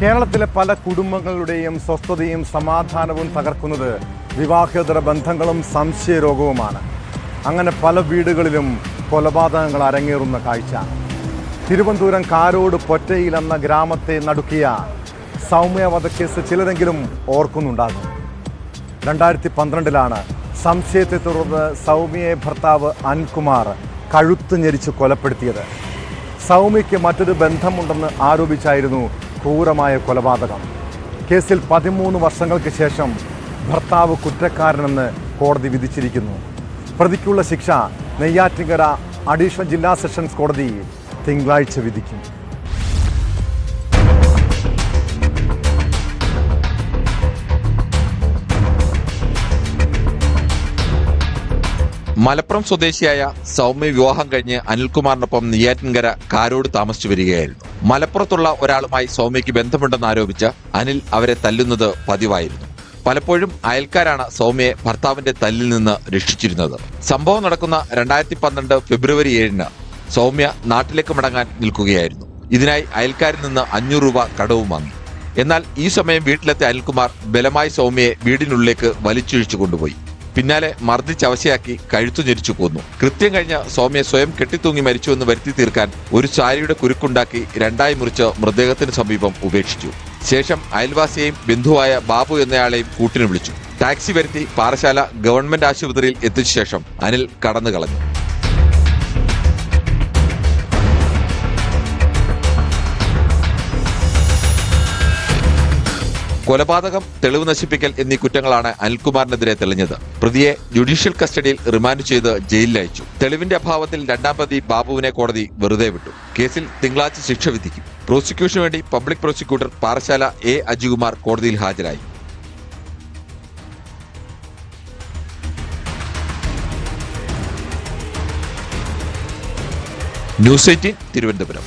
കേരളത്തിലെ പല കുടുംബങ്ങളുടെയും സ്വസ്ഥതയും സമാധാനവും തകർക്കുന്നത് വിവാഹേതര ബന്ധങ്ങളും സംശയരോഗവുമാണ്. അങ്ങനെ പല വീടുകളിലും കൊലപാതകങ്ങൾ അരങ്ങേറുന്ന കാഴ്ച. തിരുവനന്തപുരം കാരോട് പൊറ്റയിൽ എന്ന ഗ്രാമത്തെ നടുക്കിയ സൗമ്യ വധക്കേസ് ചിലരെങ്കിലും ഓർക്കുന്നുണ്ടാകും. രണ്ടായിരത്തി പന്ത്രണ്ടിലാണ് സംശയത്തെ തുടർന്ന് സൗമ്യയെ ഭർത്താവ് അൻകുമാർ കഴുത്ത് ഞെരിച്ച് കൊലപ്പെടുത്തിയത്. സൗമ്യയ്ക്ക് മറ്റൊരു ബന്ധമുണ്ടെന്ന് ആരോപിച്ചായിരുന്നു ക്രൂരമായ കൊലപാതകം. കേസിൽ പതിമൂന്ന് വർഷങ്ങൾക്ക് ശേഷം ഭർത്താവ് കുറ്റക്കാരനെന്ന് കോടതി വിധിച്ചിരിക്കുന്നു. പ്രതിക്കുള്ള ശിക്ഷ നെയ്യാറ്റിങ്കര അഡീഷണൽ ജില്ലാ സെഷൻസ് കോടതി തിങ്കളാഴ്ച വിധിക്കും. മലപ്പുറം സ്വദേശിയായ സൗമ്യ വിവാഹം കഴിഞ്ഞ് അനിൽകുമാറിനൊപ്പം നെയ്യാറ്റിൻകര കാരോട് താമസിച്ചു വരികയായിരുന്നു. മലപ്പുറത്തുള്ള ഒരാളുമായി സൗമ്യയ്ക്ക് ബന്ധമുണ്ടെന്ന് ആരോപിച്ച് അനിൽ അവരെ തല്ലുന്നത് പതിവായിരുന്നു. പലപ്പോഴും അയൽക്കാരാണ് സൗമ്യയെ ഭർത്താവിന്റെ തല്ലിൽ നിന്ന് രക്ഷിച്ചിരുന്നത്. സംഭവം നടക്കുന്ന രണ്ടായിരത്തി പന്ത്രണ്ട് ഫെബ്രുവരി ഏഴിന് സൗമ്യ നാട്ടിലേക്ക് മടങ്ങാൻ നിൽക്കുകയായിരുന്നു. ഇതിനായി അയൽക്കാരിൽ നിന്ന് അഞ്ഞൂറ് രൂപ കടവും വാങ്ങി. എന്നാൽ ഈ സമയം വീട്ടിലെത്തിയ അനിൽകുമാർ ബലമായി സൗമ്യയെ വീടിനുള്ളിലേക്ക് വലിച്ചിഴിച്ചു കൊണ്ടുപോയി. പിന്നാലെ മർദ്ദിച്ചവശയാക്കി കഴുത്തു ഞെരിച്ചു കൊന്നു കൃത്യം കഴിഞ്ഞ സൗമ്യ സ്വയം കെട്ടിത്തൂങ്ങി മരിച്ചുവെന്ന് വരുത്തി തീർക്കാൻ ഒരു ചാരിയുടെ കുരുക്കുണ്ടാക്കി രണ്ടായി മുറിച്ച് മൃതദേഹത്തിന് സമീപം ഉപേക്ഷിച്ചു. ശേഷം അയൽവാസിയെയും ബന്ധുവായ ബാബു എന്നയാളെയും കൂട്ടിന് വിളിച്ചു. ടാക്സി വരുത്തി പാറശാല ഗവൺമെന്റ് ആശുപത്രിയിൽ എത്തിച്ച ശേഷം അനിൽ കടന്നു കളഞ്ഞു കൊലപാതകം തെളിവ് നശിപ്പിക്കൽ എന്നീ കുറ്റങ്ങളാണ് അനിൽകുമാറിനെതിരെ തെളിഞ്ഞത്. പ്രതിയെ ജുഡീഷ്യൽ കസ്റ്റഡിയിൽ റിമാൻഡ് ചെയ്ത് ജയിലിലയച്ചു തെളിവിന്റെ അഭാവത്തിൽ രണ്ടാം പ്രതി ബാബുവിനെ കോടതി വെറുതെ വിട്ടു. കേസിൽ തിങ്കളാഴ്ച ശിക്ഷ വിധിക്കും. പ്രോസിക്യൂഷന് വേണ്ടി public prosecutor Parassala A Ajikumar കോടതിയിൽ ഹാജരായി. News eighteen Thiruvananthapuram.